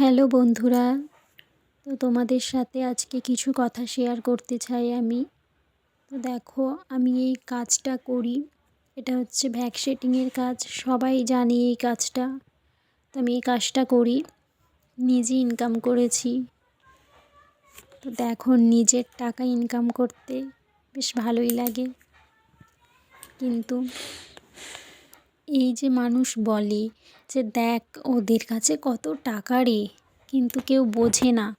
Hello বন্ধুরা, তো তোমাদের সাথে আজকে কিছু কথা শেয়ার করতে চাই আমি। তো দেখো, আমি এই কাজটা করি, এটা হচ্ছে ভ্যাকসেটিংয়ের কাজ, সবাই জানে এই কাজটা। তো আমি এই কাজটা করি, নিজে ইনকাম করেছি। তো দেখো, নিজের টাকা ইনকাম করতে বেশ ভালোই লাগে। কিন্তু এই যে মানুষ বলে যে, দেখ, ওদের কাছে কত টাকা রে। কিন্তু কেউ বোঝে না।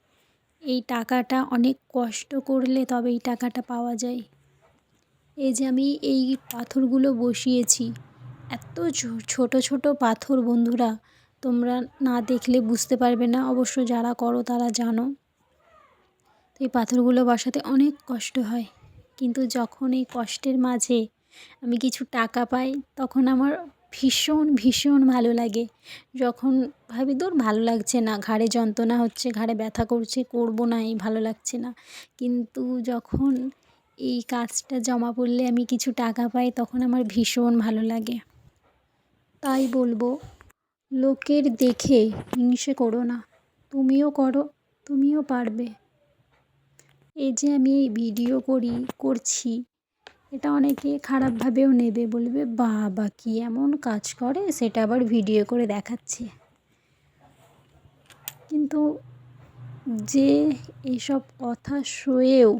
এই টাকাটা অনেক কষ্ট করলে তবে এই টাকাটা পাওয়া যায়। এই যে আমি এই পাথরগুলো বসিয়েছি, এত ছোট ছোট পাথর বন্ধুরা, তোমরা না দেখলে বুঝতে পারবে না। অবশ্য যারা করো তারা জানো। তো এই পাথরগুলো বসাতে অনেক কষ্ট হয়। কিন্তু যখন এই কষ্টের মাঝে আমি কিছু টাকা পাই, তখন আমার ভীষণ ভীষণ ভালো লাগে। যখন ভাবি, দূর, ভালো লাগছে না। ঘাড়ে যন্ত্রণা হচ্ছে, ঘাড়ে ব্যথা করছে, করব না, এই ভালো লাগছে না। কিন্তু যখন এই কাজটা জমা পড়লে আমি কিছু টাকা পাই, তখন আমার ভীষণ ভালো লাগে। তাই বলব, লোকের দেখে হিংসে করো না। তুমিও করো, তুমিও পারবে। এই যে আমি এই ভিডিও করি, করছি এটা অনেকে খারাপভাবেও নেবে, বলবে, বাবা, কি এমন কাজ করে? সেটা আবার ভিডিও করে দেখাচ্ছে। কিন্তু যে এইসব কথা শুয়েও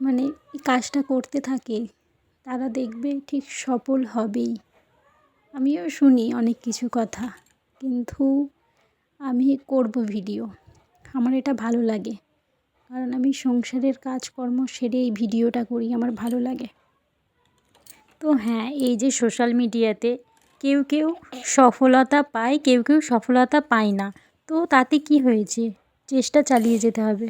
মানে কাজটা করতে থাকে, তারা দেখবে ঠিক সফল হবেই। আমিও শুনি অনেক কিছু কথা, কিন্তু আমি করব ভিডিও। আমার এটা ভালো লাগে। কারণ আমি সংসারের কাজকর্ম সেরে এই ভিডিওটা করি, আমার ভালো লাগে। তো হ্যাঁ এই যে সোশ্যাল মিডিয়াতে কেউ কেউ সফলতা পায়, কেউ কেউ সফলতা পায় না। তো তাতে কি হয়েছে? চেষ্টা চালিয়ে যেতে হবে।